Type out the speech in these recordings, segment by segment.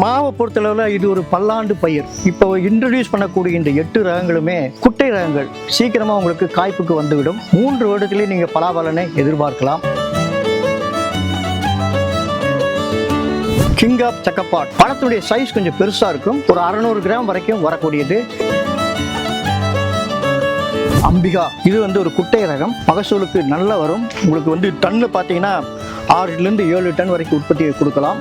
மாவை பொறுத்தளவில் இது ஒரு பல்லாண்டு பயிர். இப்போ இன்ட்ரடியூஸ் பண்ணக்கூடிய இந்த எட்டு ரகங்களுமே குட்டை ரகங்கள். சீக்கிரமாக உங்களுக்கு காய்ப்புக்கு வந்துவிடும். மூன்று வருடத்திலே நீங்கள் பலாபலனை எதிர்பார்க்கலாம். கிங் ஆஃப் சக்கப்பாட் பழத்துடைய சைஸ் கொஞ்சம் பெருசாக இருக்கும். ஒரு அறநூறு கிராம் வரைக்கும் வரக்கூடியது. அம்பிகா. இது வந்து ஒரு குட்டை ரகம். மகசூலுக்கு நல்லா வரும். உங்களுக்கு வந்து டன்னு பார்த்தீங்கன்னா ஆறுலேருந்து ஏழு டன் வரைக்கும் உற்பத்தியை கொடுக்கலாம்.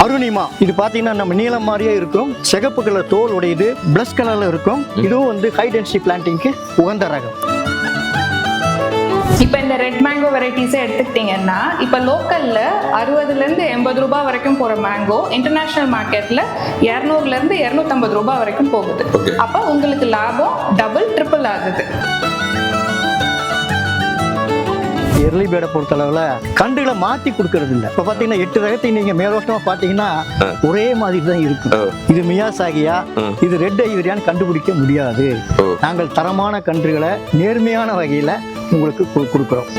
அருணிமா இது பார்த்தீங்கன்னா நம்ம நீலம் மாதிரியே இருக்கும். சிகப்பு கலர் தோல் உடையது. பிளஸ் கலர்ல இருக்கும். இதுவும் வந்து ஹை டென்சிட்டி பிளான்டிங்க்கு உகந்த ரகம். இப்போ இந்த ரெட் மேங்கோ வெரைட்டிஸை எடுத்துக்கிட்டிங்கன்னா இப்போ லோக்கலில் அறுபதுலேருந்து எண்பது ரூபாய் வரைக்கும் போகிற மேங்கோ இன்டர்நேஷ்னல் மார்க்கெட்டில் இரநூறுலேருந்து இரநூத்தம்பது ரூபாய் வரைக்கும் போகுது. அப்போ உங்களுக்கு லாபம் டபுள் ட்ரிபிள் ஆகுது. எர்லி பேடை பொறுத்தளவில் கண்டுகளை மாற்றி கொடுக்கறது இல்லை. இப்போ பார்த்தீங்கன்னா எட்டு ரகத்தை நீங்கள் மேலோட்டமாக பார்த்தீங்கன்னா ஒரே மாதிரி தான் இருக்கும். இது மியாசாகியா இது ரெட் ஐவரியான்னு கண்டுபிடிக்க முடியாது. நாங்கள் தரமான கன்றுகளை நேர்மையான வகையில் உங்களுக்கு கொடுக்குறோம்.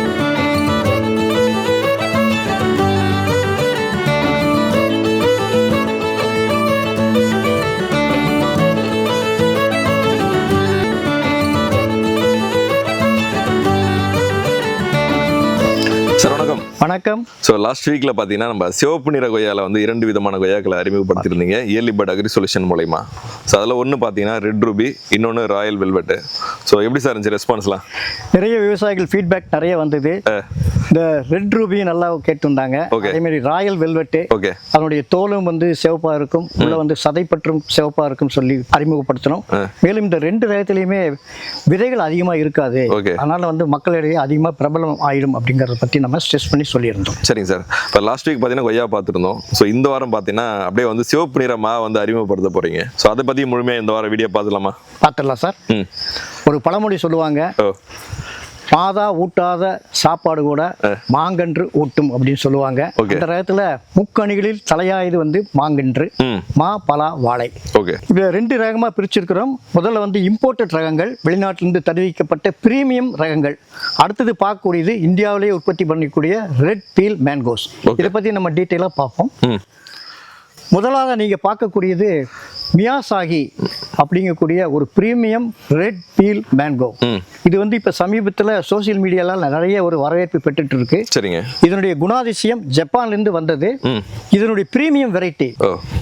வணக்கம். ஸோ லாஸ்ட் வீக்ல பார்த்தீங்கன்னா நம்ம சிவப்பு நிற கொய்யால வந்து இரண்டு விதமான கொய்யாக்களை அறிமுகப்படுத்தியிருந்தீங்க. இயர்லி பட் அக்ரி சொல்யூஷன் மூலயமா. ஸோ அதில் ஒன்று பார்த்தீங்கன்னா ரெட் ரூபி இன்னொன்று ராயல் வெல்வெட்டு ஸோ எப்படி சார் இருந்துச்சு ரெஸ்பான்ஸ்லாம் நிறைய விவசாயிகள் ஃபீட்பேக் நிறைய வந்தது. இந்த ரெட் ரூபி நல்லா கேட்டிருந்தாங்க. அதே மாதிரி ராயல் வெல்வெட்டு ஓகே அதனுடைய தோலும் வந்து சிவப்பா இருக்கும். உள்ள வந்து சதை பற்றும் சிவப்பா இருக்கும் சொல்லி அறிமுகப்படுத்தணும் மேலும் இந்த ரெண்டு ரகத்திலையுமே விதைகள் அதிகமா இருக்காது. அதனால வந்து மக்களிடையே அதிகமா பிரபலம் ஆயிடும் அப்படிங்கறத பத்தி நம்ம ஸ்ட்ரெஸ் பண்ணி சொல்லியிருந்தோம். சரிங்க சார். இப்போ லாஸ்ட் வீக் பார்த்தீங்கன்னா கொய்யா பார்த்துருந்தோம் ஸோ இந்த வாரம் பார்த்தீங்கன்னா அப்படியே வந்து சிவப்பு நிற மா வந்து அறிமுகப்படுத்த போறீங்க. ஸோ அதை பற்றி முழுமையாக இந்த வாரம் வீடியோ பார்த்துலாமா பார்த்துடலாம் சார். ஒரு பழமொழி சொல்லுவாங்க. மாதா ஊட்டாத சாப்பாடு கூட மாங்கன்று ஊட்டும் அப்படின்னு சொல்லுவாங்க. அந்த ரகத்துல முக்கணிகளில் தலையாயது வந்து மாங்கன்று ம். பலா வாழை. ஓகே. இப்போ ரெண்டு ரகமாக பிரிச்சிருக்கிறோம். முதல்ல வந்து இம்போர்ட்டட் ரகங்கள் வெளிநாட்டிலிருந்து தெரிவிக்கப்பட்ட பிரீமியம் ரகங்கள். அடுத்தது பார்க்கக்கூடியது இந்தியாவிலேயே உற்பத்தி பண்ணக்கூடிய ரெட் பீல் மேங்கோஸ். இதை பற்றி நம்ம டீட்டெயிலாக பார்ப்போம். முதலாக நீங்கள் பார்க்கக்கூடியது மியாசாகி அப்படிங்கக்கூடிய ஒரு பிரீமியம் ரெட் பீல் மேங்கோ. இது வந்து இப்போ சமீபத்தில் சோஷியல் மீடியால நிறைய ஒரு வரவேற்பு பெற்றுட்டு இருக்கு சரிங்க. இதனுடைய குணாதிசயம் ஜப்பான்லேருந்து வந்தது. இதனுடைய பிரீமியம் வெரைட்டி.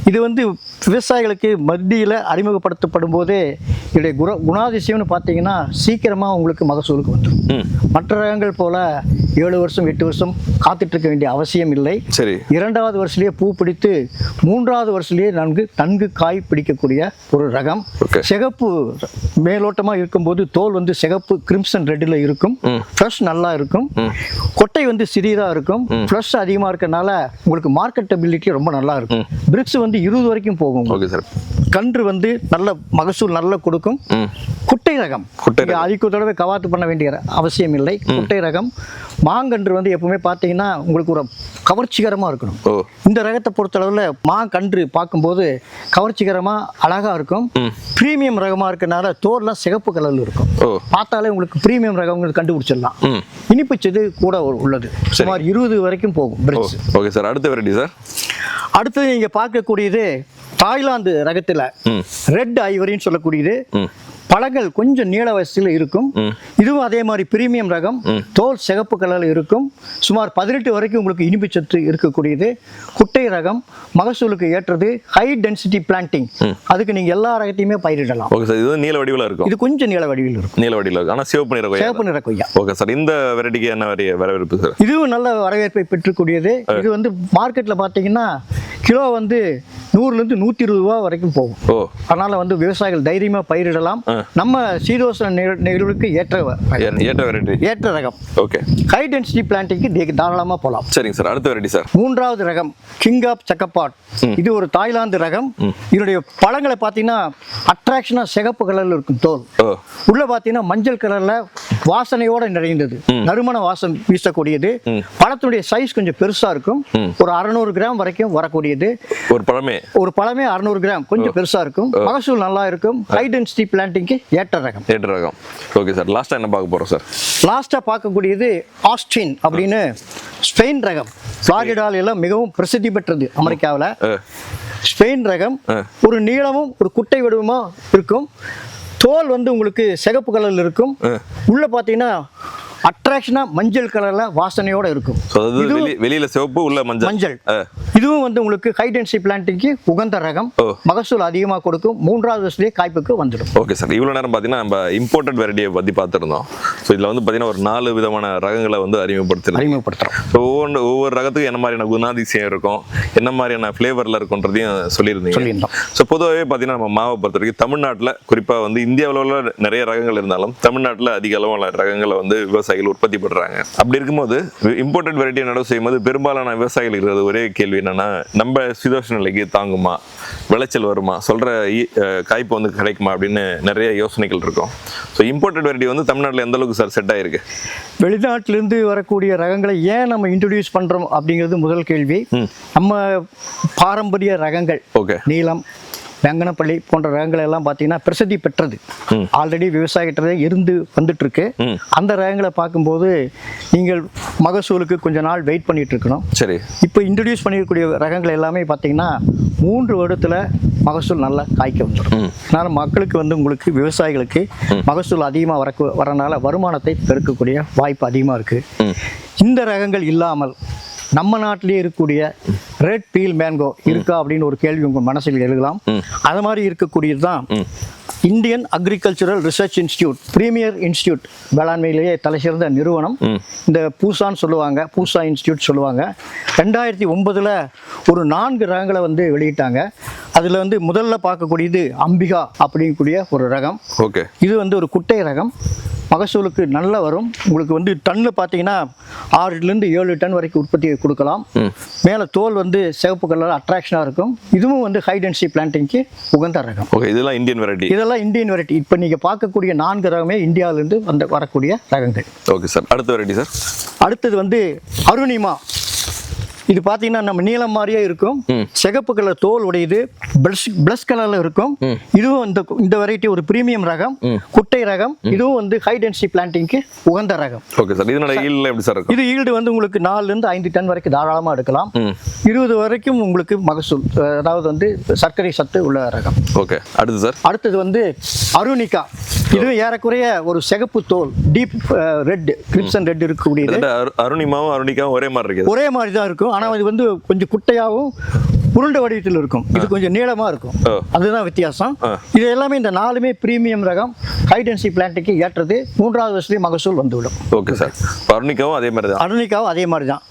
இது வந்து விவசாயிகளுக்கு மத்தியில் அறிமுகப்படுத்தப்படும் போதே இதனுடைய குண குணாதிசயம்னு பார்த்தீங்கன்னா சீக்கிரமாக உங்களுக்கு மகசூலுக்கு வந்துடும் மற்ற ரகங்கள் போல ஏழு வருஷம் எட்டு வருஷம் காத்துட்டு இருக்க வேண்டிய அவசியம் இல்லை. சரி. இரண்டாவது வருஷத்திலேயே பூ பிடித்து மூன்றாவது வருஷத்திலேயே நன்கு நன்கு காய் பிடிக்கக்கூடிய ஒரு ரகம். சிகப்பு மேலோட்டமாக இருக்கும்போது தோல் வந்து சிகப்பு கிரிம்சன் ரெட்டில் இருக்கும். ம். ஃப்ரெஷ் நல்லா இருக்கும். கொட்டை வந்து சிறியதாக இருக்கும். ஃப்ரெஷ் அதிகமாக இருக்கறனால உங்களுக்கு மார்க்கெட்டபிலிட்டி ரொம்ப நல்லா இருக்கும். பிரிக்ஸ் வந்து இருபது வரைக்கும் போகும். கன்று வந்து நல்ல மகசூல் நல்லா கொடுக்கும். குட்டை ரகம். குட்டை இங்க அதிக தடவை கவாத்து பண்ண வேண்டிய அவசியம் இல்லை. குட்டை ரகம். மாங்கன்று வந்து எப்பவுமே பார்த்தீங்கன்னா உங்களுக்கு ஒரு கவர்ச்சிகரமாக இருக்கணும். இந்த ரகத்தை பொறுத்தளவில் மா கன்று பார்க்கும்போது கவர்ச்சிகரமாக அழகாக இருக்கும். ப்ரீமியம் ரகமாக இருக்கனால தோல்லாம் சிகப்பு கலரில் இருக்கும். பார்த்தாலே உங்களுக்கு ப்ரீமியம் ரகங்கள் கண்டுபிடிச்சிடலாம். ம். இனிப்புச்சது கூட உள்ளது. சுமார் இருபது வரைக்கும் போகும் பிரிட்ஜ் ஓகே சார் அடுத்த வெரைட்டி சார் அடுத்தது நீங்கள் பார்க்கக்கூடியது தாய்லாந்து ரகத்தில் ரெட் ஐவரின்னு சொல்லக்கூடியது. பழங்கள் கொஞ்சம் நீள வயசில் இருக்கும். இதுவும் அதே மாதிரி பிரீமியம் ரகம். தோல் சிகப்பு கலரில் இருக்கும். சுமார் பதினெட்டு வரைக்கும் உங்களுக்கு இனிப்பு சத்து இருக்கக்கூடியது. குட்டை ரகம் மகசூலுக்கு ஏற்றது. ஹை டென்சிட்டி பிளான்டிங் அதுக்கு நீங்கள் எல்லா ரகத்தையுமே பயிரிடலாம். ஓகே சார் இது நீல வடிவில் இருக்கும். இது கொஞ்சம் நீள வடிவில் இருக்கும். நீல வடிவில் இருக்கும். ஆனால் சிவப்பு நிற கொய்யா. சிவப்பு நிற கொய்யா. ஓகே சார் இந்த வெரைட்டிக்கு என்ன வரவேற்பு சார் இதுவும் நல்ல வரவேற்பை பெற்றுக்கூடியது. இது வந்து மார்க்கெட்டில் பார்த்தீங்கன்னா கிலோ வந்து நூறுலேருந்து நூற்றி இருபது ரூபா வரைக்கும் போகும். ஓ. அதனால் வந்து விவசாயிகள் தைரியமாக பயிரிடலாம். நம்ம சீதோஷண நிக- நிகழ்வுக்கு ஏற்ற ஏற்ற வெரைட்டி ஏற்ற ரகம். ஓகே ஹை டென்சிட்டி பிளான்டிங்க்கு தாராளமாக போகலாம் சரிங்க சார். அடுத்த வெரைட்டி சார். மூன்றாவது ரகம் கிங் ஆஃப் சக்கப்பாட் இது ஒரு தாய்லாந்து ரகம். இதனுடைய பழங்களை பார்த்தீங்கன்னா அட்ராக்ஷனாக சிகப்பு கலரில் இருக்கும் தோல். உள்ள பார்த்தீங்கன்னா மஞ்சள் கலர்ல வாசனையோட நிறைந்தது. நறுமண வாசம் வீசக்கூடியது. பழத்தினுடைய சைஸ் கொஞ்சம் பெருசா இருக்கும். ஒரு அறநூறு கிராம் வரைக்கும் வரக்கூடியது. ஒரு பழமே? ஒரு பழமே அறநூறு கிராம் கொஞ்சம் பெருசா இருக்கும். மகசூல் நல்லா இருக்கும். ஹை டென்சிட்டி பிளான்டிங்க்கு ஏற்ற ரகம். ஏற்ற ரகம். ஓகே சார் லாஸ்ட்டாக என்ன பார்க்க போகிறோம் சார் லாஸ்ட்டாக பார்க்கக்கூடியது ஆஸ்டின் அப்படின்னு ஸ்பெயின் ரகம். ஃப்ளாரிடால எல்லாம் மிகவும் பிரசித்தி பெற்றது அமெரிக்காவில். ஸ்பெயின் ரகம் ஒரு நீளமும் ஒரு குட்டை வடிவமா இருக்கும். தோல் வந்து உங்களுக்கு சிகப்பு கலர்ல இருக்கும். உள்ள பார்த்தீங்கன்னா அட்ராக்ஷனா மஞ்சள் கலர்ல வாசனையோட இருக்கும். வெளியில சிவப்பு உள்ள மஞ்சள். மஞ்சள். இதுவும் வந்து உங்களுக்கு ஹை டென்சி பிளான்டிங்க்கு உகந்த ரகம். மகசூல் அதிகமாக கொடுக்கும். மூன்றாவது வருஷத்துலேயே காய்ப்புக்கு வந்துடும். ஓகே சார் இவ்வளோ நேரம் பார்த்தீங்கன்னா நம்ம இம்போர்ட்டட் வெரைட்டியை பற்றி பார்த்துருந்தோம் ஸோ இதில் வந்து பார்த்தீங்கன்னா ஒரு நாலு விதமான ரகங்களை வந்து அறிமுகப்படுத்திருக்கோம். அறிமுகப்படுத்துகிறோம் ஸோ ஒவ்வொன்று ஒவ்வொரு ரகத்துக்கும் என்ன மாதிரியான குணாதிசயம் இருக்கும்? என்ன மாதிரியான ஃப்ளேவரில் இருக்குன்றதையும் சொல்லியிருந்தீங்க. சொல்லியிருந்தோம். ஸோ பொதுவாகவே பார்த்தீங்கன்னா நம்ம மாவை பொறுத்த வரைக்கும் தமிழ்நாட்டில் குறிப்பாக வந்து இந்தியாவில் உள்ள நிறைய ரகங்கள் இருந்தாலும் தமிழ்நாட்டில் அதிக அளவான ரகங்களை வந்து விவசாயிகள் உற்பத்தி பண்ணுறாங்க அப்படி இருக்கும்போது இம்போர்ட்டட் வெரைட்டியை நடவு செய்யும்போது பெரும்பாலான விவசாயிகள் இருக்கிறது ஒரே கேள்வி என்னன்னா நம்ம சுதோஷ நிலைக்கு தாங்குமா? விளைச்சல் வருமா? சொல்கிற காய்ப்பு வந்து கிடைக்குமா? அப்படின்னு நிறைய யோசனைகள் இருக்கும். ஸோ இம்போர்ட்டட் வெரைட்டி வந்து தமிழ்நாட்டில் எந்த அளவுக்கு சார் செட் ஆயிருக்கு? வெளிநாட்டிலிருந்து வரக்கூடிய ரகங்களை ஏன் நம்ம இன்ட்ரடியூஸ் பண்றோம் அப்படிங்கிறது முதல் கேள்வி. நம்ம பாரம்பரிய ரகங்கள். ஓகே நீலம் வெங்கனப்பள்ளி போன்ற ரகங்கள் எல்லாம் பார்த்தீங்கன்னா பிரசித்தி பெற்றது. ஆல்ரெடி விவசாயிகிட்டே இருந்து வந்துட்டு இருக்கு. அந்த ரகங்களை பார்க்கும்போது நீங்கள் மகசூலுக்கு கொஞ்ச நாள் வெயிட் பண்ணிட்டு இருக்கணும் சரி. இப்போ இன்ட்ரடியூஸ் பண்ணியிருக்கக்கூடிய ரகங்கள் எல்லாமே பார்த்தீங்கன்னா மூன்று வருடத்தில் மகசூல் நல்லா காய்க்க வந்துடும். அதனால மக்களுக்கு வந்து உங்களுக்கு விவசாயிகளுக்கு மகசூல் அதிகமாக வரக்கு வரனால வருமானத்தை பெருக்கக்கூடிய வாய்ப்பு அதிகமாக இருக்குது இந்த ரகங்கள் இல்லாமல் நம்ம நாட்டிலேயே இருக்கக்கூடிய ரெட் பீல் மேங்கோ இருக்கா அப்படின்னு ஒரு கேள்வி உங்கள் மனசில் எழுதலாம் அது மாதிரி இருக்கக்கூடியது தான் Indian agricultural research institute premier institute வேளாண்மையிலேயே தலைசிறந்த நிறுவனம். இந்த பூசான்னு சொல்லுவாங்க பூசா இன்ஸ்டியூட் சொல்லுவாங்க. ரெண்டாயிரத்தி ஒன்பதில் ஒரு நான்கு ரகங்களை வந்து வெளியிட்டாங்க. அதில் வந்து முதல்ல பார்க்கக்கூடியது அம்பிகா அப்படிங்கக்கூடிய ஒரு ரகம். ஓகே. இது வந்து ஒரு குட்டை ரகம். மகசூலுக்கு நல்லா வரும். உங்களுக்கு வந்து டன்னு பார்த்தீங்கன்னா ஆறுலேருந்து ஏழு டன் வரைக்கும் உற்பத்தி கொடுக்கலாம். மேலே தோல் வந்து சிவப்பு கலர் அட்ராக்ஷனாக இருக்கும். இதுவும் வந்து ஹை டென்சி பிளான்டிங்க்கு உகந்த ரகம். ஓகே இதெல்லாம் இந்தியன் வெரைட்டி இதெல்லாம் இந்தியன் வெரைட்டி இப்போ நீங்கள் பார்க்கக்கூடிய நான்கு ரகமே இந்தியாவிலேருந்து வந்த வரக்கூடிய ரகங்கள். ஓகே சார் அடுத்த வெரைட்டி சார் அடுத்தது வந்து அருணிமா. இது பார்த்தீங்கன்னா நம்ம நீலம் மாதிரியே இருக்கும். சிகப்பு கலர் தோல் உடையது. பிளஸ் பிளஸ் கலர்ல இருக்கும். இதுவும் இந்த இந்த வெரைட்டி ஒரு பிரீமியம் ரகம். குட்டை ரகம். இதுவும் வந்து ஹை டென்சி பிளான்டிங்க்கு உகந்த ரகம். ஓகே சார் இதனோட ஈல்ல எப்படி சார் இருக்கும்? இது ஈல்டு வந்து உங்களுக்கு நாலுல இருந்து ஐந்து டன் வரைக்கும் தாராளமாக எடுக்கலாம். இருபது வரைக்கும் உங்களுக்கு மகசூல் அதாவது வந்து சர்க்கரை சத்து உள்ள ரகம். ஓகே அடுத்து சார் அடுத்தது வந்து அருணிகா இது ஏறக்குறைய ஒரு சிகப்பு தோல் டீப் ரெட் கிரிப்சன் ரெட் இருக்கக்கூடியது. அருணிமாவும் அருணிக்காவும் ஒரே மாதிரி இருக்குது. ஒரே மாதிரி தான் இருக்கும். ஆனால் இது வந்து கொஞ்சம் குட்டையாகவும் உருண்டை வடிவத்தில் இருக்கும். இது கொஞ்சம் நீளமாக இருக்கும். அதுதான் வித்தியாசம். இது எல்லாமே இந்த நாலுமே பிரீமியம் ரகம். ஹை டென்சி பிளான்ட்டுக்கு ஏற்றது மூன்றாவது வருஷத்துலேயே மகசூல் வந்துவிடும். ஓகே சார் அருணிக்காவும் அதே மாதிரி தான். அருணிகாவும் அதே மாதிரி தான்.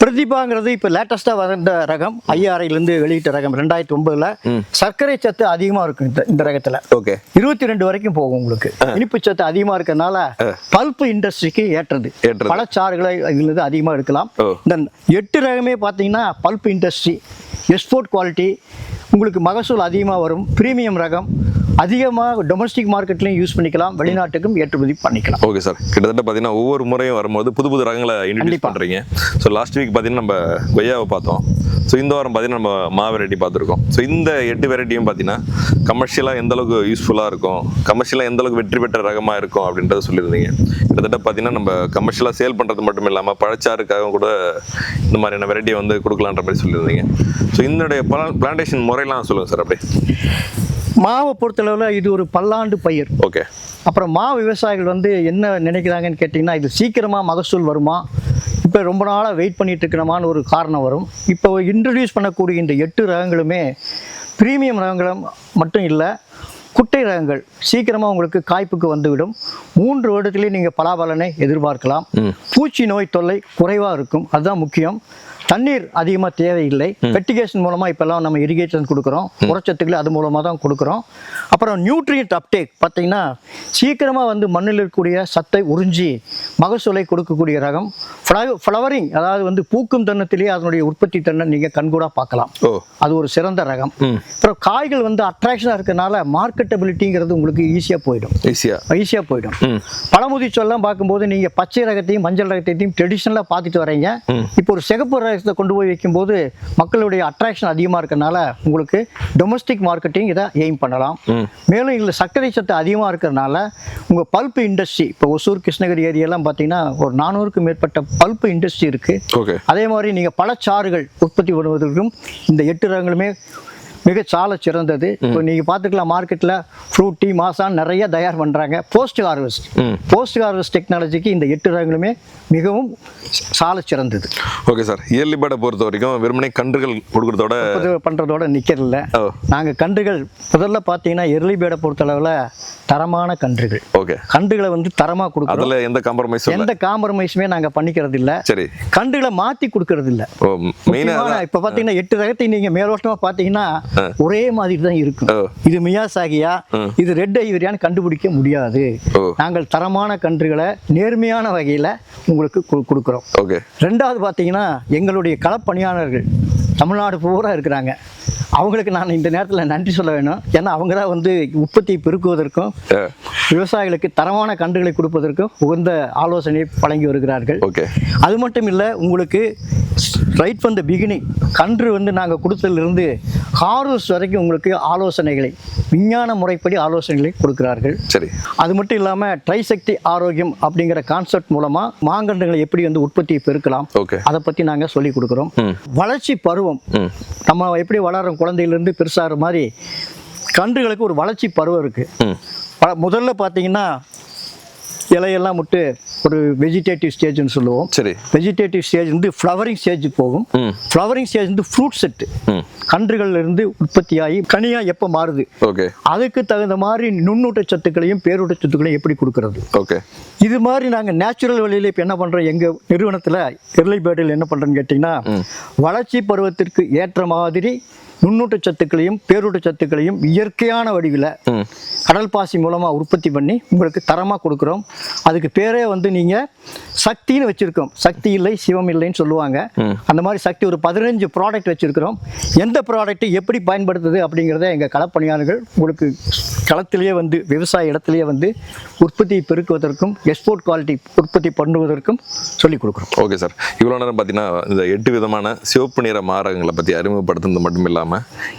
பிரதிபாங்கிறது இப்போ லேட்டஸ்ட்டாக வந்த ரகம். ஐஆர்ஐலேருந்து வெளியிட்ட ரகம் ரெண்டாயிரத்தி ஒன்பதுல. சர்க்கரை சத்து அதிகமாக இருக்கும் இந்த இந்த ரகத்தில். ஓகே இருபத்தி ரெண்டு வரைக்கும் போகும் உங்களுக்கு. இனிப்பு சத்து அதிகமாக இருக்கறனால பல்ப் இண்டஸ்ட்ரிக்கு ஏற்றது. பழச்சாறுகளை இதிலிருந்து அதிகமாக எடுக்கலாம். இந்த எட்டு ரகமே பார்த்தீங்கன்னா பல்ப் இண்டஸ்ட்ரி. எக்ஸ்போர்ட் குவாலிட்டி உங்களுக்கு மகசூல் அதிகமாக வரும். பிரீமியம் ரகம் அதிகமாக டொமஸ்டிக் மார்க்கெட்லையும் யூஸ் பண்ணிக்கலாம். வெளிநாட்டுக்கும் ஏற்றுமதி பண்ணிக்கலாம். ஓகே சார் கிட்டத்தட்ட பார்த்தீங்கன்னா ஒவ்வொரு முறையும் வரும்போது புது புது ரகங்களை இன்ட்ரடியூஸ். பண்ணுறீங்க ஸோ லாஸ்ட் வீக் பார்த்தீங்கன்னா நம்ம கொய்யாவை பார்த்தோம். ஸோ இந்த வாரம் பார்த்தீங்கன்னா நம்ம மா வெரைட்டி பார்த்துருக்கோம். ஸோ இந்த எட்டு வெரைட்டியும் பார்த்தீங்கன்னா கமர்ஷியலாக எந்த அளவுக்கு யூஸ்ஃபுல்லாக இருக்கும்? கமர்ஷியலாக எந்த அளவுக்கு வெற்றி பெற்ற ரகமாக இருக்கும் அப்படின்றத சொல்லியிருந்தீங்க. கிட்டத்தட்ட பார்த்தீங்கன்னா நம்ம கமர்ஷியலாக சேல் பண்ணுறது மட்டும் இல்லாமல் பழச்சாறுக்காக கூட இந்த மாதிரியான வெரைட்டியை வந்து கொடுக்கலான்ற மாதிரி சொல்லியிருந்தீங்க. ஸோ இதனுடைய பிளான்டேஷன் முறையெல்லாம் சொல்லுங்கள் சார் அப்படியே. மாவை பொறுத்தளவில் இது ஒரு பல்லாண்டு பயிர். ஓகே அப்புறம் மா விவசாயிகள் வந்து என்ன நினைக்கிறாங்கன்னு கேட்டிங்கன்னா இது சீக்கிரமாக மகசூல் வருமா? இப்போ ரொம்ப நாளாக வெயிட் பண்ணிட்டு இருக்கணுமான்னு ஒரு காரணம் வரும். இப்போ இன்ட்ரடியூஸ் பண்ணக்கூடிய இந்த எட்டு ரகங்களுமே ப்ரீமியம் ரகங்களும் மட்டும் இல்லை குட்டை ரகங்கள் சீக்கிரமாக உங்களுக்கு காய்ப்புக்கு வந்துவிடும். மூன்று வருடத்திலே நீங்கள் பலாபலனை எதிர்பார்க்கலாம். பூச்சி நோய் தொல்லை குறைவாக இருக்கும். அதுதான் முக்கியம். தண்ணீர் அதிகமாக தேவையில்லை. வெட்டிகேஷன் மூலமாக இப்போல்லாம் நம்ம இரிகேஷன் கொடுக்குறோம். உரச்சத்துக்களை அது மூலமாக தான் கொடுக்குறோம். அப்புறம் நியூட்ரியன்ட் அப்டேக் பார்த்தீங்கன்னா சீக்கிரமாக வந்து மண்ணில் இருக்கக்கூடிய சத்தை உறிஞ்சி மகசூலை கொடுக்கக்கூடிய ரகம். ஃப்ளவரிங் அதாவது வந்து பூக்கும் தருணத்திலேயே அதனுடைய உற்பத்தி தன்னை நீங்கள் கண்கூடாக பார்க்கலாம். அது ஒரு சிறந்த ரகம். அப்புறம் காய்கள் வந்து அட்ராக்ஷனாக இருக்கனால மார்க்கெட்டபிலிட்டிங்கிறது உங்களுக்கு ஈஸியாக போயிடும். ஈஸியாக ஈஸியாக போயிடும். பழமுதி சொல்லலாம் பார்க்கும்போது நீங்கள் பச்சை ரகத்தையும் மஞ்சள் ரகத்தையும் ட்ரெடிஷ்னலாக பார்த்துட்டு வரீங்க. இப்போ ஒரு சிகப்பு ரக ரகத்தை கொண்டு போய் வைக்கும்போது மக்களுடைய அட்ராக்ஷன் அதிகமாக இருக்கறனால உங்களுக்கு டொமஸ்டிக் மார்க்கெட்டிங் இதை எய்ம் பண்ணலாம். மேலும் இதில் சர்க்கரை சத்து அதிகமாக இருக்கிறதுனால உங்கள் பல்ப் இண்டஸ்ட்ரி இப்போ ஒசூர் கிருஷ்ணகிரி ஏரியாலாம் பார்த்தீங்கன்னா ஒரு நானூறுக்கும் மேற்பட்ட பல்ப் இண்டஸ்ட்ரி இருக்குது அதே மாதிரி நீங்கள் பழச்சாறுகள் உற்பத்தி பண்ணுவதற்கும் இந்த எட்டு ரகங்களுமே மிக சால சிறந்தது இப்போ நீங்கள் பார்த்துக்கலாம் மார்க்கெட்டில் ஃப்ரூட்டி மாசான் நிறைய தயார் பண்ணுறாங்க போஸ்ட் ஹார்வெஸ்ட் போஸ்ட் ஹார்வெஸ்ட் டெக்னாலஜிக்கு இந்த எட்டு ரகங்களுமே மிகவும் சால சிறந்தது ஓகே சார் இயர்லி பேர்டை பொறுத்த வரைக்கும் வெறுமனே கன்றுகள் கொடுக்கறதோட பண்ணுறதோட நிற்கிறதில்ல. நாங்கள் கன்றுகள் முதல்ல பார்த்தீங்கன்னா எர்லி பேடை பொறுத்தளவில் தரமான கன்றுகள். ஓகே கன்றுகளை வந்து தரமாக கொடுக்குறோம். அதுல எந்த காம்ப்ரமைஸும் எந்த காம்ப்ரமைஸுமே நாங்கள் பண்ணிக்கிறது இல்ல சரி. கன்றுகளை மாற்றி கொடுக்கறது இல்ல மெயினாக இப்ப பாத்தீங்கன்னா எட்டு ரகத்தை நீங்க மேலோட்டமா பாத்தீங்கன்னா ஒரே மாதிரி தான் இருக்கும். இது மியாசாகியா? இது ரெட் ஐவரியான்னு கண்டுபிடிக்க முடியாது. நாங்கள் தரமான கன்றுகளை நேர்மையான வகையில உங்களுக்கு கொடுக்குறோம். ரெண்டாவது பார்த்தீங்கன்னா எங்களுடைய களப்பணியாளர்கள் தமிழ்நாடு பூரா இருக்கிறாங்க. அவங்களுக்கு நான் இந்த நேரத்தில் நன்றி சொல்ல வேணும். ஏன்னா அவங்க தான் வந்து உற்பத்தியை பெருக்குவதற்கும் விவசாயிகளுக்கு தரமான கன்றுகளை கொடுப்பதற்கும் உகந்த ஆலோசனை வழங்கி வருகிறார்கள். ஓகே. அது மட்டும் இல்லை உங்களுக்கு ரைட் ஃப்ரம் த பிகினிங் கன்று வந்து நாங்கள் கொடுத்ததிலிருந்து ஹார்வெஸ்ட் வரைக்கும் உங்களுக்கு ஆலோசனைகளை விஞ்ஞான முறைப்படி ஆலோசனைகளை கொடுக்கிறார்கள். சரி. அது மட்டும் இல்லாமல் ட்ரைசக்தி ஆரோக்கியம் அப்படிங்கிற கான்செப்ட் மூலமாக மாங்கன்றுகளை எப்படி வந்து உற்பத்தியை பெருக்கலாம் அதை பற்றி நாங்கள் சொல்லி கொடுக்குறோம். வளர்ச்சி பருவம். நம்ம எப்படி வளரும் குழந்தையிலேருந்து பெருசாகிற மாதிரி கன்றுகளுக்கு ஒரு வளர்ச்சி பருவம் இருக்குது முதல்ல பார்த்தீங்கன்னா இலையெல்லாம் விட்டு ஒரு வெஜிடேட்டிவ் ஸ்டேஜ்னு சொல்லுவோம். சரி. வெஜிடேட்டிவ் ஸ்டேஜ் வந்து ஃப்ளவரிங் ஸ்டேஜ் போகும். ஃப்ளவரிங் ஸ்டேஜ் வந்து ஃப்ரூட் செட்டு கன்றுகள்ல இருந்து உற்பத்தியாகி கனியா எப்போ மாறுது? ஓகே. அதுக்கு தகுந்த மாதிரி நுண்ணூட்டச் சத்துக்களையும் பேரூட்டச் சத்துக்களையும் எப்படி கொடுக்கறது? ஓகே. இது மாதிரி நாங்கள் நேச்சுரல் வழியில இப்போ என்ன பண்ணுறோம் எங்கள் நிறுவனத்தில் எர்லி பேர்டில் என்ன பண்ணுறோன்னு கேட்டிங்கன்னா வளர்ச்சி பருவத்திற்கு ஏற்ற மாதிரி நுண்ணூட்டச் சத்துக்களையும் பேரூட்டச் சத்துக்களையும் இயற்கையான வடிவில் கடல் பாசி மூலமாக உற்பத்தி பண்ணி உங்களுக்கு தரமாக கொடுக்குறோம். அதுக்கு பேரே வந்து நீங்கள் சக்தின்னு வச்சுருக்கோம். சக்தி இல்லை சிவம் இல்லைன்னு சொல்லுவாங்க. அந்த மாதிரி சக்தி ஒரு பதினஞ்சு ப்ராடக்ட் வச்சுருக்கிறோம். எந்த ப்ராடக்ட் எப்படி பயன்படுத்துது அப்படிங்கிறத எங்கள் களப்பணியாளர்கள் உங்களுக்கு களத்திலேயே வந்து விவசாய இடத்திலேயே வந்து உற்பத்தியை பெருக்குவதற்கும் எக்ஸ்போர்ட் குவாலிட்டி உற்பத்தி பண்ணுவதற்கும் சொல்லிக் கொடுக்குறோம். ஓகே சார் இவ்வளோ நேரம் பார்த்தீங்கன்னா இந்த எட்டு விதமான சிவப்பு நிற மாரகங்களை பற்றி அறிமுகப்படுத்துனது மட்டும் இல்லாமல்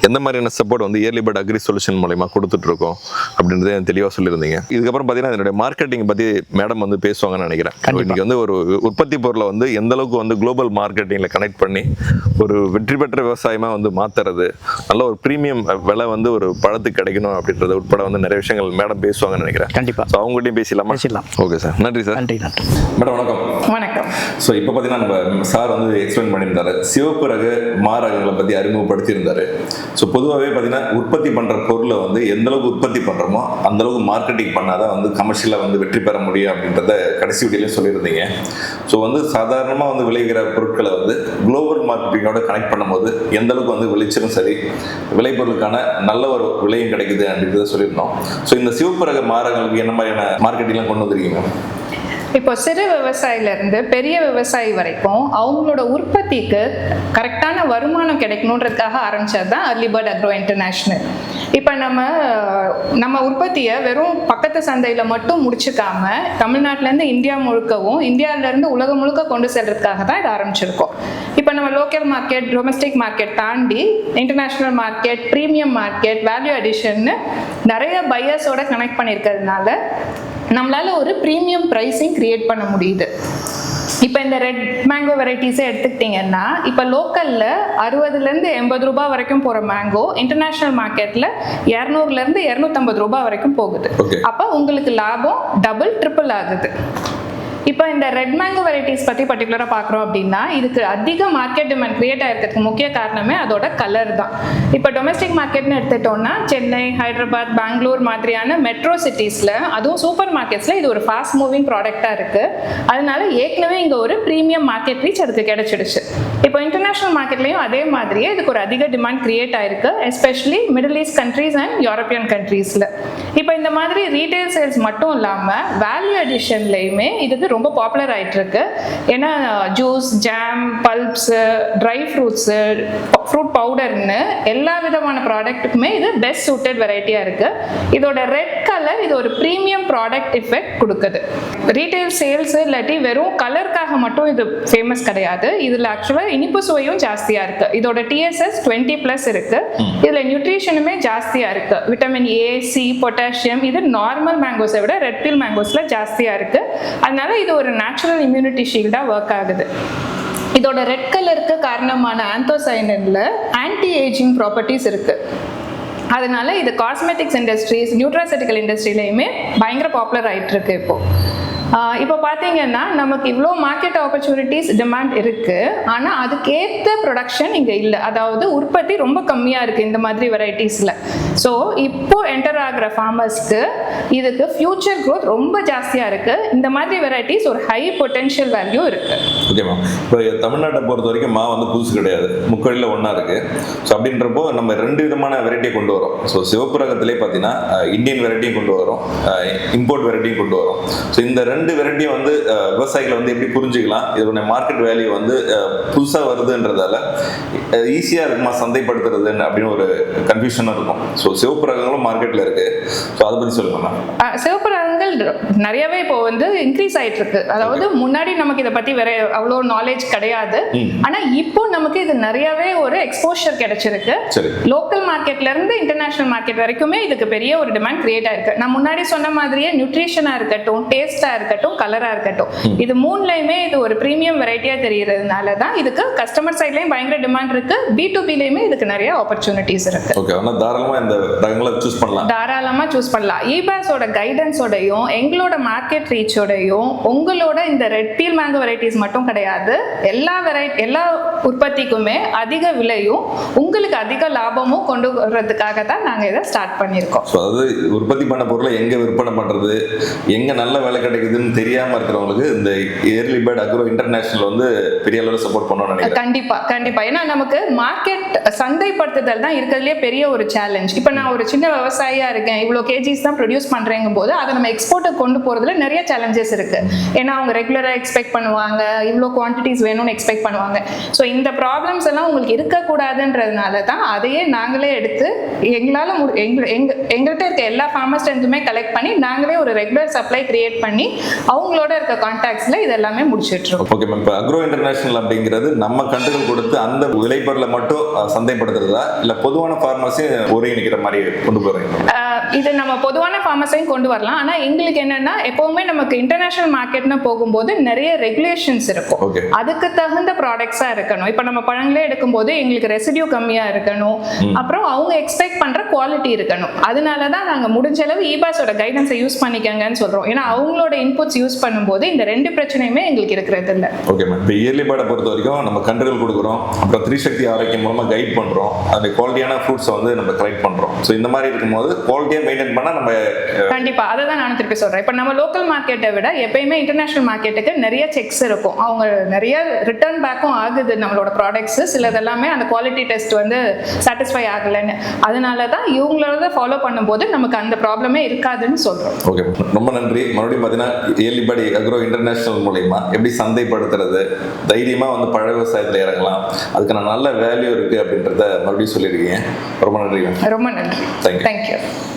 எந்த மாதிரியான சப்போர்ட் வந்து இயர்லி பட் அக்ரி சொல்யூஷன் மூலயமா கொடுத்துட்டு இருக்கோம் அப்படின்றத தெளிவாக சொல்லியிருந்தீங்க. இதுக்கப்புறம் பார்த்தீங்கன்னா இதனுடைய மார்க்கெட்டிங் பற்றி மேடம் வந்து பேசுவாங்கன்னு நினைக்கிறேன். இன்னைக்கு வந்து ஒரு உற்பத்தி பொருளை வந்து எந்த அளவுக்கு வந்து குளோபல் மார்க்கெட்டிங்கில் கனெக்ட் பண்ணி ஒரு வெற்றி பெற்ற விவசாயமாக வந்து மாற்றுறது நல்ல ஒரு ப்ரீமியம் விலை வந்து ஒரு பழத்துக்கு கிடைக்கணும் அப்படின்றத உட்பட வந்து நிறைய விஷயங்கள் மேடம் பேசுவாங்கன்னு நினைக்கிறேன். கண்டிப்பா. ஸோ அவங்ககிட்டயும் பேசலாமா பேசிடலாம். ஓகே சார் நன்றி சார் நன்றி நன்றி. மேடம் வணக்கம். வணக்கம். ஸோ இப்போ பார்த்தீங்கன்னா நம்ம சார் வந்து எக்ஸ்பிளைன் பண்ணியிருந்தாரு. சிவப்பு ரக மாரகங்களை பற்றி அறிமுகப்படுத்தியிருந்தாரு. ஸோ பொதுவாகவே பார்த்தீங்கன்னா உற்பத்தி பண்ணுற பொருளை வந்து எந்த அளவுக்கு உற்பத்தி பண்ணுறோமோ அந்த அளவுக்கு மார்க்கெட்டிங் பண்ணாதான் வந்து கமர்ஷியலாக வந்து வெற்றி பெற முடியும் அப்படின்றத கடைசி வீடியோலையும் சொல்லியிருந்தீங்க. ஸோ வந்து சாதாரணமாக வந்து விளைகிற பொருட்களை வந்து குளோபல் மார்க்கெட்டிங்கோட கனெக்ட் பண்ணும்போது எந்த அளவுக்கு வந்து விளைச்சலும் சரி விளைபொருளுக்கான நல்ல ஒரு விலையும் கிடைக்குது அப்படின்றத சொல்லியிருந்தோம். ஸோ இந்த சிவப்பு ரக மாறங்களுக்கு என்ன மாதிரியான மார்க்கெட்டிங்லாம் கொண்டு வந்திருக்கீங்க? இப்போ சிறு விவசாயிலேருந்து பெரிய விவசாயி வரைக்கும் அவங்களோட உற்பத்திக்கு கரெக்டான வருமானம் கிடைக்கணுன்றதுக்காக ஆரம்பிச்சது தான் அர்லி பேர்ட் அக்ரோ இன்டர்நேஷ்னல் இப்போ நம்ம நம்ம உற்பத்தியை வெறும் பக்கத்து சந்தையில் மட்டும் முடிச்சுக்காம தமிழ்நாட்டிலேருந்து இந்தியா முழுக்கவும் இந்தியாவிலேருந்து உலகம் முழுக்க கொண்டு செல்றதுக்காக தான் இதை ஆரம்பிச்சிருக்கோம். இப்போ நம்ம லோக்கல் மார்க்கெட் டொமஸ்டிக் மார்க்கெட் தாண்டி international market premium market value அடிஷன்னு நிறைய பையர்ஸோட கனெக்ட் பண்ணியிருக்கிறதுனால நம்மளால ஒரு ப்ரீமியம் ப்ரைஸிங் கிரியேட் பண்ண முடியுது. இப்போ இந்த ரெட் மேங்கோ வெரைட்டிஸே எடுத்துக்கிட்டிங்கன்னா இப்போ லோக்கலில் அறுபதுலேருந்து எண்பது ரூபாய் வரைக்கும் போகிற மேங்கோ இன்டர்நேஷ்னல் மார்க்கெட்டில் இரநூறுலேருந்து இரநூத்தம்பது ரூபாய் வரைக்கும் போகுது. அப்போ உங்களுக்கு லாபம் டபுள் ட்ரிபிள் ஆகுது. இப்போ இந்த ரெட் மேங்கோ வெரைட்டிஸ் பற்றி பர்டிகுலராக பார்க்குறோம் அப்படின்னா இதுக்கு அதிக மார்க்கெட் டிமாண்ட் கிரியேட் ஆகிறதுக்கு முக்கிய காரணமே அதோட கலர் தான். இப்போ டொமஸ்டிக் மார்க்கெட்னு எடுத்துட்டோம்னா சென்னை ஹைதராபாத் பெங்களூர் மாதிரியான மெட்ரோ சிட்டிஸில் அதுவும் சூப்பர் மார்க்கெட்ஸில் இது ஒரு ஃபாஸ்ட் மூவிங் ப்ராடக்டாக இருக்குது அதனால ஏற்கனவே இங்கே ஒரு ப்ரீமியம் மார்க்கெட் ரீச் அதுக்கு கிடைச்சிடுச்சு. இப்போ இன்டர்நேஷனல் இன்டர்நேஷனல் மார்க்கெட்லயும் அதே மாதிரியே இதுக்கு ஒரு அதிக டிமாண்ட் கிரியேட் ஆயிருக்கு especially middle east countries and European கண்ட்ரீஸ்ல இப்போ இந்த மாதிரி ரீட்டைல் சேல்ஸ் மட்டும் இல்லாம வேல்யூ அடிஷன்லையுமே இதுக்கு ரொம்ப பாப்புலர் ஆயிட்டு இருக்கு ஏன்னா juice jam pulps dry fruits fruit பவுடர்னு எல்லா விதமான ப்ராடக்ட்டுக்குமே இது பெஸ்ட் சூட்டட் வெரைட்டியா இருக்கு. இதோட ரெட் கலர் இது ஒரு ப்ரீமியம் ப்ராடக்ட் எஃபெக்ட் கொடுக்குது. ரீட்டைல் சேல்ஸ் இல்லாட்டி வெறும் கலருக்காக மட்டும் இது ஃபேமஸ் கிடையாது. இதுல ஆக்சுவலாக இனிப்பு சுவையும் ஜாஸ்தியா இருக்கு. இதோட டிஎஸ்எஸ் டுவெண்ட்டி ப்ளஸ் இருக்கு. இதுல நியூட்ரிஷனுமே ஜாஸ்தியா இருக்கு. விட்டமின் ஏ சி பொட்டாசியம் இது நார்மல் மேங்கோஸை விட ரெட் பில் மேங்கோஸ்ல ஜாஸ்தியா இருக்கு. அதனால இது ஒரு நேச்சுரல் இம்யூனிட்டி ஷீல்டா ஒர்க் ஆகுது. இதோட ரெட் கலருக்கு காரணமான ஆந்தோசைனில் ஆன்டி ஏஜிங் ப்ராப்பர்ட்டிஸ் இருக்கு. அதனால இது காஸ்மெட்டிக்ஸ் இண்டஸ்ட்ரீஸ் நியூட்ராசெட்டிக்கல் இண்டஸ்ட்ரியிலையுமே பயங்கர பாப்புலர் ஆகிட்டு இருக்கு இப்போ. இப்போ பார்த்தீங்கன்னா நமக்கு இவ்வளோ மார்க்கெட் ஆப்பர்ச்சுனிட்டிஸ் டிமாண்ட் இருக்குது ஆனால் அதுக்கேற்ற ப்ரொடக்ஷன் இங்கே இல்லை. அதாவது உற்பத்தி ரொம்ப கம்மியாக இருக்குது இந்த மாதிரி வெரைட்டிஸில் ஸோ இப்போ என்டர் ஆகிற ஃபார்மர்ஸ்க்கு இதுக்கு ஃபியூச்சர் க்ரோத் ரொம்ப ஜாஸ்தியாக இருக்குது இந்த மாதிரி வெரைட்டிஸ் ஒரு ஹை பொட்டென்ஷியல் வேல்யூ இருக்குது ஓகே மேம் இப்போ தமிழ்நாட்டை பொறுத்த வரைக்கும் மா வந்து புதுசு கிடையாது. முக்கடியில் ஒன்றா இருக்குது ஸோ அப்படின்றப்போ நம்ம ரெண்டு விதமான வெரைட்டியை கொண்டு வரோம். ஸோ சிவப்பு ரகத்திலே பார்த்தீங்கன்னா இந்தியன் வெரைட்டியும் கொண்டு வரோம். இம்போர்ட் வெரைட்டியும் கொண்டு வரோம். ஸோ இந்த ரெண்டு ரெண்டு வெரைட்டியும் வந்து விவசாயிகளை வந்து எப்படி புரிஞ்சுக்கலாம்? இதோட மார்க்கெட் வேல்யூ வந்து புதுசாக வருதுன்றதால ஈஸியாக இருக்குமா சந்தைப்படுத்துறது அப்படின்னு ஒரு கன்ஃபியூஷனும் இருக்கும். ஸோ சிவப்பு ரகங்களும் மார்க்கெட்டில் இருக்கு. ஸோ அதை பற்றி சொல்லுங்க மேம் ஆஹ் நிறையவே இப்போ வந்து இன்க்ரீஸ் ஆயிட்டு இருக்கு அதாவது முன்னாடி நமக்கு இதை பத்தி வேற அவ்வளோ நாலேஜ் கிடையாது. ஆனா இப்போ நமக்கு இது நிறையவே ஒரு எக்ஸ்போஷர் கிடைச்சிருக்கு. சரி. லோக்கல் மார்க்கெட்ல இருந்து இன்டர்நேஷனல் மார்க்கெட் வரைக்குமே இதுக்கு பெரிய ஒரு டிமாண்ட் கிரியேட் ஆயிருக்கு. நான் முன்னாடி சொன்ன மாதிரியே நியூட்ரிஷனா இருக்கட்டும் டேஸ்டா இருக்கட்டும் கலரா இருக்கட்டும். இது மூணுலயுமே இது ஒரு ப்ரீமியம் வெரைட்டியா தெரியறதுனால தான் இதுக்கு கஸ்டமர் சைட்லயும் பயங்கர டிமாண்ட் இருக்கு. பி டு பிலையுமே இதுக்கு நிறைய ஆப்பர்ச்சுனிட்டிஸ் இருக்கு. ஓகே ஆனால் தாராளமாக இந்த ரகங்களை சூஸ் பண்ணலாம். தாராளமா சூஸ் பண்ணலாம். இபாஸோட கைடன்ஸோடையும் எங்களோட மார்க்கெட் ரீச்சோடையும் உங்களோட இந்த ரெட் பீல் மேங்கோ வெரைட்டிஸ் மட்டும் கிடையாது. எல்லா வெரைட்டி எல்லா உற்பத்திக்குமே அதிக விலையும் உங்களுக்கு அதிக லாபமும் கொண்டு வர்றதுக்காக தான் நாங்க இதை ஸ்டார்ட் பண்ணியிருக்கோம். அதாவது உற்பத்தி பண்ண பொருளை எங்கே விற்பனை பண்ணுறது எங்கே நல்ல விலை கிடைக்குதுன்னு தெரியாமல் இருக்கிறவங்களுக்கு இந்த இயர்லி பேர்ட் அக்ரோ இன்டர்நேஷனல் வந்து பெரிய அளவில் சப்போர்ட் பண்ணணும்னு நினைக்கிறேன். கண்டிப்பா கண்டிப்பா. ஏன்னா நமக்கு மார்க்கெட் சந்தைப்படுத்துதல் தான் இருக்கிறதுலே பெரிய ஒரு சேலஞ்ச் இப்போ நான் ஒரு சின்ன விவசாயியா இருக்கேன் இவ்வளோ கேஜிஸ் தான் ப்ரொடியூஸ் பண்றேங்கும் போது அதை நம்ம எக்ஸ்போர்ட்டுக்கு கொண்டு போறதுல நிறைய சேலஞ்சஸ் இருக்கு. ஏன்னா அவங்க ரெகுலரா எக்ஸ்பெக்ட் பண்ணுவாங்க. இவ்வளோ குவான்டிட்டிஸ் வேணும்னு எக்ஸ்பெக்ட் பண்ணுவாங்க. ஸோ இந்த ப்ராப்ளம்ஸ் எல்லாம் உங்களுக்கு இருக்கக்கூடாதுன்றதுனால தான் அதையே நாங்களே எடுத்து எங்களால் எங்க எங்க எங்கள்கிட்ட இருக்க எல்லா ஃபார்மர்ஸ் இருந்துமே கலெக்ட் பண்ணி நாங்களே ஒரு ரெகுலர் சப்ளை கிரியேட் பண்ணி அவங்களோட இருக்க கான்டாக்ட்ஸில் இது எல்லாமே முடிச்சிட்டு இருக்கோம். ஓகே மேம் இப்போ அக்ரோ இன்டர்நேஷனல் அப்படிங்கிறது நம்ம கண்டுகள் கொடுத்து அந்த விளைபொருளை மட்டும் சந்தைப்படுத்துறதா? இல்லை பொதுவான ஃபார்மஸையும் ஒருங்கிணைக்கிற மாதிரி கொண்டு போகிறீங்க இது நம்ம பொதுவான ஃபார்மஸையும் கொண்டு வரலாம். ஆனால் எங்களுக்கு என்னன்னா எப்பவுமே நமக்கு இன்டர்நேஷனல் மார்க்கெட்னு போகும்போது நிறைய ரெகுலேஷன்ஸ் இருக்கும். அதுக்கு தகுந்த ப்ராடக்ட்ஸாக இருக்கணும். இப்போ நம்ம பழங்களே எடுக்கும்போது எங்களுக்கு ரெசிடியூ கம்மியாக இருக்கணும். அப்புறம் அவங்க எக்ஸ்பெக்ட் பண்ணுற குவாலிட்டி இருக்கணும். அதனால தான் நாங்கள் முடிஞ்ச அளவு இபாஸோட கைடன்ஸை யூஸ் பண்ணிக்கங்கன்னு சொல்கிறோம் ஏன்னா அவங்களோட இன்புட்ஸ் யூஸ் பண்ணும்போது இந்த ரெண்டு பிரச்சனையுமே எங்களுக்கு இருக்கிறது இல்லை. ஓகே மேம் இப்போ இயர்லி பேர்டை பொறுத்த வரைக்கும் நம்ம கன்றுகள் கொடுக்குறோம். அப்புறம் த்ரீசக்தி ஆரோக்கியம் மூலமாக கைட் பண்ணுறோம் அந்த குவாலிட்டியான ஃப்ரூட்ஸை வந்து நம்ம கலெக்ட் பண்ணுறோம் ஸோ இந்த மாதிரி இருக்கும்போது குவாலிட்டியாக மெயின்டைன் பண்ணால் நம்ம அஹ், கண்டிப்பா. அதை தான் நானும் திருப்பி சொல்றேன். இப்போ நம்ம லோக்கல் மார்க்கெட்டை விட எப்பயுமே இன்டர்நேஷனல் மார்க்கெட்டுக்கு நிறைய செக்ஸ் இருக்கும். அவங்க நிறைய ரிட்டர்ன் பேக்கும் ஆகுது நம்மளோட ப்ராடக்ட்ஸ் சிலதெல்லாமே அந்த குவாலிட்டி டெஸ்ட் வந்து சாட்டிஸ்ஃபை ஆகலைன்னு. அதனால தான் இவங்களோட ஃபாலோ பண்ணும்போது நமக்கு அந்த ப்ராப்ளமே இருக்காதுன்னு சொல்றோம். ஓகே ரொம்ப நன்றி. மறுபடியும் பார்த்தீங்கன்னா இயர்லி படி அக்ரோ இன்டர்நேஷனல் மூலயமா எப்படி சந்தைப்படுத்துறது? தைரியமாக வந்து பழ விவசாயத்தில் இறங்கலாம். அதுக்கான நல்ல வேல்யூ இருக்குது அப்படின்றத மறுபடியும் சொல்லியிருக்கீங்க. ரொம்ப நன்றி ரொம்ப நன்றி. You. தேங்க்யூ